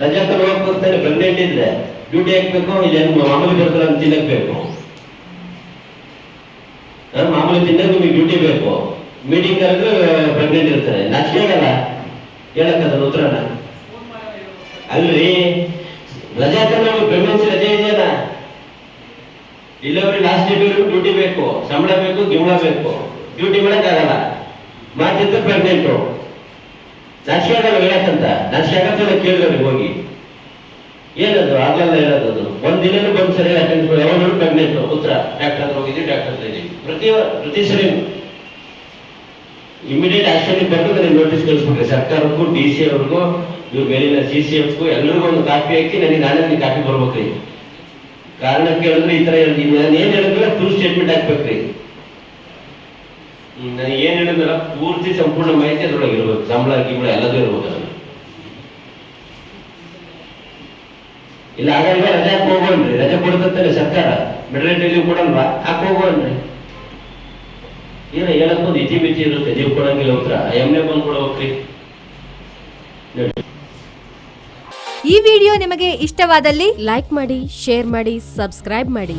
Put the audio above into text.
ರಜಾ ತಗೊಂಡು ಹೋಗ್ತಾರೆ ಪ್ರೆಗ್ನೆಂಟ್ ಇದ್ರೆ ಡ್ಯೂಟಿ ಹಾಕ್ಬೇಕು ಇಲ್ಲೇನು ಮಾಮೂಲಿ ಬರ್ತಾರೆ ಅಂತ ತಿನ್ನಕ್ ಬೇಕು ಮಾಮೂಲಿ ತಿನ್ನಕ್ ನಿಮಗೆ ಡ್ಯೂಟಿ ಬೇಕು. ಮೀಟಿಂಗ್ ಕರೆದ್ರೆ ಪ್ರೆಗ್ನೆಂಟ್ ಇರ್ತಾರೆ. ನಾಚಿಕೆ ಆಗಲ್ಲ? ಹೇಳಕ್ ಅದನ್ನ ಉತ್ತರನ? ಅಲ್ರಿ. ರಜಾ ತಗೊಂಡು ಪ್ರೆಗ್ನೆನ್ಸಿ ರಜೆ ಇದೆಯಲ್ಲ? ಇಲ್ಲವ್ರಿಗೆ ಲಾಸ್ಟ್ ಡೇಟ್ ಡ್ಯೂಟಿ ಬೇಕು. ಸಂಬಳ ಬೇಕು ಗಿಂಬಳ ಬೇಕು. ಡ್ಯೂಟಿ ಮಾಡಕ್ಕಾಗಲ್ಲ. ಮಾಡ್ತಿದ್ರೆ ಪ್ರೆಗ್ನೆಂಟು ನಾಚಿಕೆ ಆಗಲ್ಲ ಹೇಳಕ್ಕಂತ ನಾಚಿಕೆ ಆಗತ್ತಲ್ಲ ಕೇಳಿದವ್ರಿಗೆ ಹೋಗಿ, ಏನದು ಆಗಲ್ಲ ಹೇಳೋದು ಒಂದ್ ದಿನನೂ ಬಂದು ಸರಿ ಅಟೆಂಡ್ ಯಾವಾಗ ಪ್ರೆಗ್ನೆಂಟ್ ಉತ್ತರ ಡಾಕ್ಟರ್ ಹತ್ರ ಹೋಗಿದ್ವಿ ಡಾಕ್ಟರ್ ಹತ್ರ ಇದೀವಿ. ಪ್ರತಿ ಪ್ರತಿ ಸರಿ ಇಮಿಡಿಯೇಟ್ ಆಕ್ಷನ್ ಬಂದು ನನಗೆ ನೋಟಿಸ್ ಕಳಿಸ್ಬಿಟ್ರೆ. ಸರ್ಕಾರಕ್ಕೂ ಡಿ ಸಿ ಅವ್ರಿಗೂ, ಇವ್ರ ಮೇಲಿನ ಸಿ ಸಿ ಎಫ್ಗೂ ಎಲ್ಲರಿಗೂ ಒಂದು ಕಾಪಿ ಹಾಕಿ ನನಗೆ ನಾನೇ ನನಗೆ ಕಾಪಿ ಬರ್ಬೇಕ್ರಿ ಕಾರಣ ಕೇಳಿದ್ರೆ ಈ ಥರ ನಾನು ಏನ್ ಹೇಳಿದ್ರೆ ಫುಲ್ ಸ್ಟೇಟ್ಮೆಂಟ್ ಹಾಕ್ಬೇಕ್ರಿ. ನಾನು ಏನ್ ಹೇಳಿದ್ರ ಪೂರ್ತಿ ಸಂಪೂರ್ಣ ಮಾಹಿತಿ ಅದ್ರೊಳಗೆ ಇರ್ಬೇಕು. ಸಂಬಳ, ಗಿಂಬಳ ಎಲ್ಲದೂ ಇರಬಹುದು ಅದ್ರಲ್ಲಿ. ಇಲ್ಲ ಹಾಗಾಗಿ ರಜೆ ಹೋಗೋಣ್ರಿ ರಜೆ ಕೊಡ್ತಂತಾನೆ ಸರ್ಕಾರ. ಮೆಡ್ರೇಟ್ ಲೀವ್ ಕೊಡಲ್ವಾ? ಹಾಕಿ ಹೋಗೋಣ್ರಿ ಏನ ಹೇಳಕ್ಕೊಂದು ಇತಿ ಮಿತಿ ಇರುತ್ತೆ, ನೀವು ಕೊಡಂಗಿಲ್ಲ ಉತ್ತರ. ಎಮ್ಮೆ ಬಂದು ಕೊಡ್ಬೇಕ್ರಿ. ಈ ವಿಡಿಯೋ ನಿಮಗೆ ಇಷ್ಟವಾದಲ್ಲಿ ಲೈಕ್ ಮಾಡಿ, ಶೇರ್ ಮಾಡಿ, ಸಬ್ಸ್ಕ್ರೈಬ್ ಮಾಡಿ.